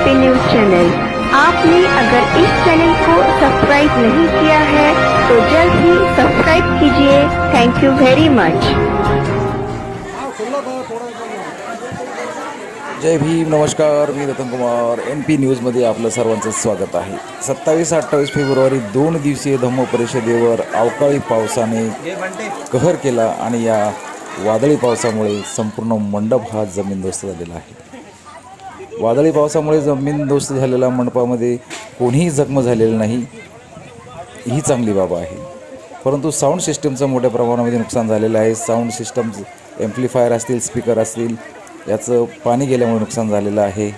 P news channel आपने अगर इस चैनल को सब्सक्राइब नहीं किया है तो जल्द ही सब्सक्राइब कीजिए। थैंक यू वेरी मच जय भीम नमस्कार मी रतन कुमार। एन पी न्यूजमध्ये आपलं सर्वांचं स्वागत आहे। सत्तावीस अठ्ठावीस फेब्रुवारी दोन दिवसीय धम्म परिषदेवर अवकाळी पावसाने कहर केला आणि या वादळी पावसामुळे संपूर्ण मंडप हा जमीनदोस्त झालेला आहे. वादळी पावसामुळे जमीनदोस्त झालेल्या मंडपामध्ये कोणीही जखम झालेलं नाही. ही चांगली बाब आहे. परंतु साऊंड सिस्टमचं मोठ्या प्रमाणामध्ये नुकसान झालेलं आहे. साऊंड सिस्टम एम्प्लिफायर असतील स्पीकर असतील याचं पाणी गेल्यामुळे नुकसान झालेलं आहे.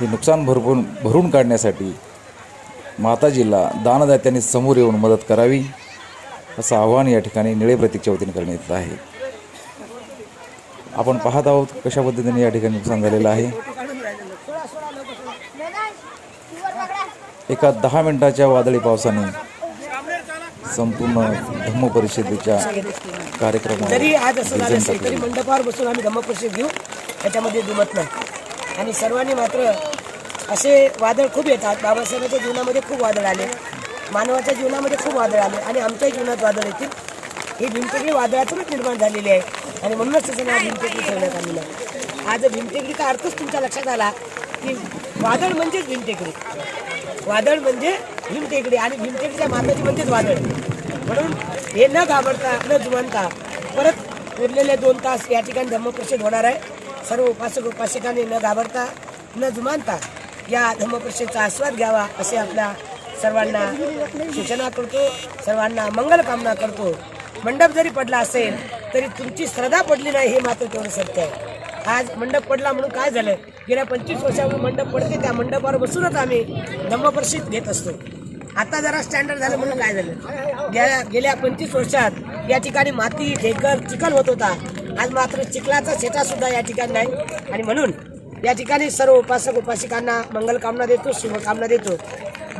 हे नुकसान भरपूर भरून काढण्यासाठी माताजीला दानदात्यांनी समोर येऊन मदत करावी असं आव्हान या ठिकाणी निळे प्रतीकच्या वतीने करण्यात येत आहे. आपण पाहत आहोत कशा पद्धतीने या ठिकाणी नुकसान झालेलं आहे. एका दहा मिनिटाच्या वादळी पावसाने संपूर्ण धम्म परिषदेच्या कार्यक्रमावर जरी आज असं झालं असेल तरी. मंडपावर बसून आम्ही धम्मपरिषद घेऊ त्याच्यामध्ये दुमत नाही. आणि सर्वांनी मात्र असे वादळ खूप येतात. बाबासाहेबांच्या जीवनामध्ये खूप वादळ आले. मानवाच्या जीवनामध्ये खूप वादळ आले. आणि आमच्याही जीवनात वादळ येतील. ही भीमटेकडी वादळातूनच निर्माण झालेली आहे. आणि म्हणूनच त्याचं नाव भीमटेकडी ठेवण्यात आलेलं आहे. आज भीमटेकडीचा अर्थच तुमच्या लक्षात आला. की वादळ म्हणजेच भीमटेकडी वादळ म्हणजे भीमटेकडी आणि भीमटेकडीच्या माताची म्हणजेच वादळ. म्हणून हे न घाबरता न जुमानता परत उरलेले दोन तास या ठिकाणी धम्मपरिषद होणार आहे. सर्व उपासक उपासिकांनी न घाबरता न जुमानता या धम्मपरिषदेचा आस्वाद घ्यावा असे आपल्या सर्वांना सूचना करतो. सर्वांना मंगल कामना करतो. मंडप जरी पडला असेल तरी तुमची श्रद्धा पडली नाही हे मात्र तेवढं सत्य आहे. आज मंडप पडला म्हणून काय झालं? गेल्या पंचवीस वर्षापूर्वी मंडप पडते त्या मंडपावर बसूनच आम्ही धम्मपरिषद घेत असतो. आता जरा स्टँडर्ड झालं म्हणून काय झालं? गेल्या गेल्या पंचवीस वर्षात या ठिकाणी माती ढेकर चिखल होत होता. आज मात्र चिखलाचा शेटासुद्धा या ठिकाणी नाही. आणि म्हणून या ठिकाणी सर्व उपासक उपासिकांना मंगलकामना देतो शुभकामना देतो.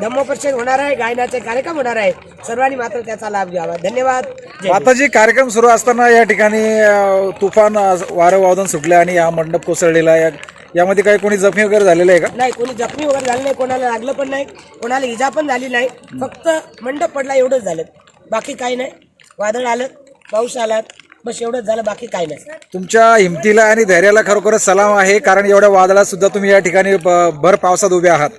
धम्मपरिषद होणार आहे गायनाचे कार्यक्रम होणार आहे. सर्वांनी मात्र त्याचा लाभ घ्यावा. धन्यवाद. आता जे कार्यक्रम सुरू असताना या ठिकाणी तुफान वारं वादन सुटले आणि हा मंडप कोसळलेला आहे. या- यामध्ये काही कोणी जखमी वगैरे झालेलं आहे का? नाही कोणी जखमी वगैरे झालं नाही कोणाला लागलं पण नाही कोणाला इजा पण झाली नाही. फक्त मंडप पडला एवढंच झालं. बाकी काही नाही. वादळ आलं पाऊस आला बस एवढंच झालं बाकी काही नाही. तुमच्या हिमतीला आणि धैर्याला खरोखरच सलाम आहे कारण एवढ्या वादळात सुद्धा तुम्ही या ठिकाणी भर पावसात उभे आहात.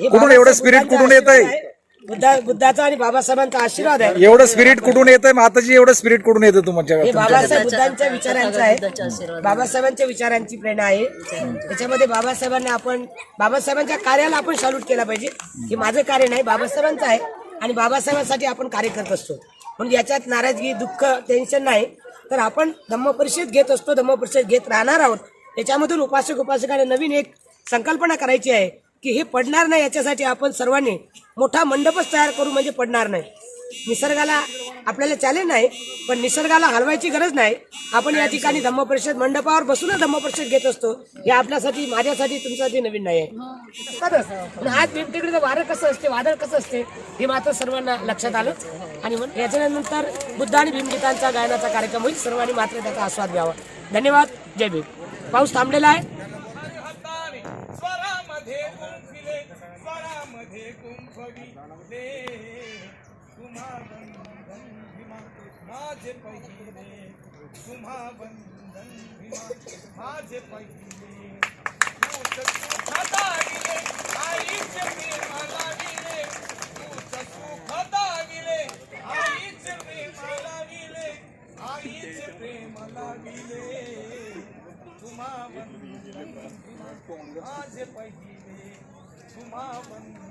कुठून एवढं बुद्धांचा कुठून येतंय? आशीर्वाद आहे. बुद्धा बुद्धाचा आणि बाबासाहेबांचा आशीर्वाद आहे. एवढं स्पिरिट कुठून येतंय? माताजी एवढं स्पिरिट कुठून येतं तुमच्या हे बाबासाहेब बुद्धांच्या विचारांचं आहे. बाबासाहेबांच्या विचारांची प्रेरणा आहे. त्याच्यामध्ये बाबासाहेबांना आपण बाबासाहेबांच्या कार्याला आपण सॅल्यूट केला पाहिजे. हे माझं कार्य नाही बाबासाहेबांचं आहे. आणि बाबासाहेबांसाठी आपण कार्य करत असतो. म्हणून याच्यात नाराजगी दुःख टेन्शन नाही. तर आपण धम्मपरिषद घेत असतो धम्मपरिषद घेत राहणार आहोत. त्याच्यामधून उपासक उपासकाने नवीन एक संकल्पना करायची आहे. की हे पडणार नाही याच्यासाठी आपण सर्वांनी मोठा मंडपच तयार करू म्हणजे पडणार नाही. निसर्गाला आपल्याला चॅलेंज नाही पण निसर्गाला हलवायची गरज नाही. आपण या ठिकाणी धम्मपरिषद मंडपावर बसूनच धम्मपरिषद घेत असतो. हे आपल्यासाठी माझ्यासाठी तुमच्यासाठी नवीन नाही आहे. पण आज वेगवेगळं वारं कसं असते वादळ कसं असते हे मात्र सर्वांना लक्षात आलं. आणि म्हणून याच्यानंतर बुद्ध आणि भीमगीतांचा गायनाचा कार्यक्रम होईल. सर्वांनी मात्र त्याचा आस्वाद घ्यावा. धन्यवाद. जय भीम. पाऊस थांबलेला आहे. माझे पहिले तुम्हा वंदन भीमा माझे पहिले. तू सुख गेले आईच प्रेमाला विले तू सुख दाविले आईचे प्रेमाला विले आईचे प्रेमाला विले तुम्हा वंदन भीमा माझे पहिले. तुम्हा वंदन